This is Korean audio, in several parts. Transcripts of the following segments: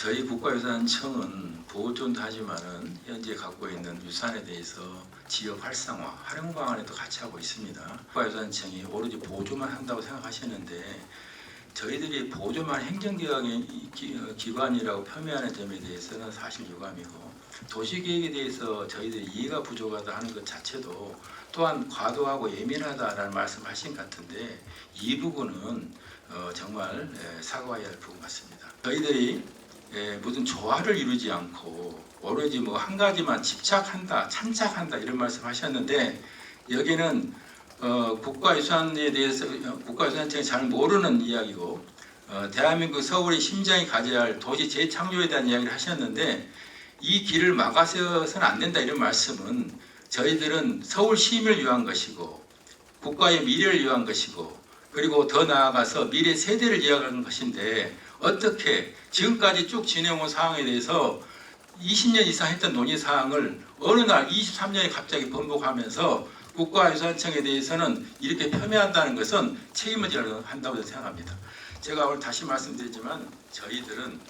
저희 국가유산청은 보존도 하지만은 현재 갖고 있는 유산에 대해서 지역 활성화, 활용 방안에도 같이 하고 있습니다. 국가유산청이 오로지 보조만 한다고 생각하시는데 저희들이 보조만 행정기관이 기- 어, 기관이라고 폄훼하는 점에 대해서는 사실 유감이고 도시계획에 대해서 저희들이 이해가 부족하다 하는 것 자체도 또한 과도하고 예민하다라는 말씀하신 것 같은데 이 부분은 어, 정말 에, 사과해야 할 부분 같습니다. 저희들이 에, 무슨 조화를 이루지 않고 오로지 뭐 한 가지만 집착한다, 찬착한다 이런 말씀하셨는데 여기는 어, 국가유산에 대해서 어, 국가유산청이 잘 모르는 이야기고 어, 대한민국 서울의 심장이 가져야 할 도시 재창조에 대한 이야기를 하셨는데 이 길을 막아서는 안 된다 이런 말씀은 저희들은 서울 시민을 위한 것이고 국가의 미래를 위한 것이고 그리고 더 나아가서 미래 세대를 이어가는 것인데 어떻게 지금까지 쭉 진행온 상황에 대해서 20년 이상 했던 논의 사항을 어느 날 23년에 갑자기 번복하면서 국가유산청에 대해서는 이렇게 폄훼한다는 것은 책임을 져야 한다고 생각합니다. 제가 오늘 다시 말씀드리지만 저희들은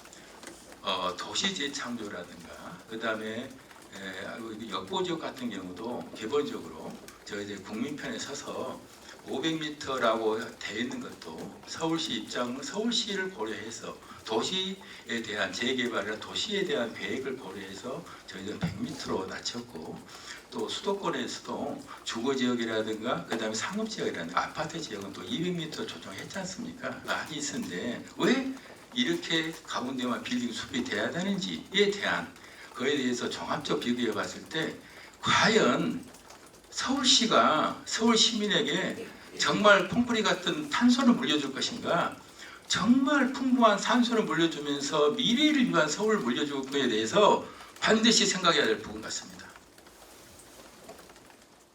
어, 도시 재창조라든가 그 다음에 에, 역보 지역 같은 경우도 기본적으로 저희들 국민 편에 서서 500m라고 되어 있는 것도 서울시 입장은 서울시를 고려해서 도시에 대한 재개발이나 도시에 대한 계획을 고려해서 저희들은 100m로 낮췄고 또 수도권에서도 주거 지역이라든가 그다음에 상업 지역이라든가 아파트 지역은 또 200m 조정했지 않습니까? 많이 있는데 왜 이렇게 가운데만 빌딩 숲이 돼야 되는지에 대한 그에 대해서 종합적 비교해 봤을 때 과연 서울시가 서울 시민에게 정말 콩쿠리 같은 탄소를 물려줄 것인가 정말 풍부한 산소를 물려주면서 미래를 위한 서울을 물려줄 것에 대해서 반드시 생각해야 될 부분 같습니다.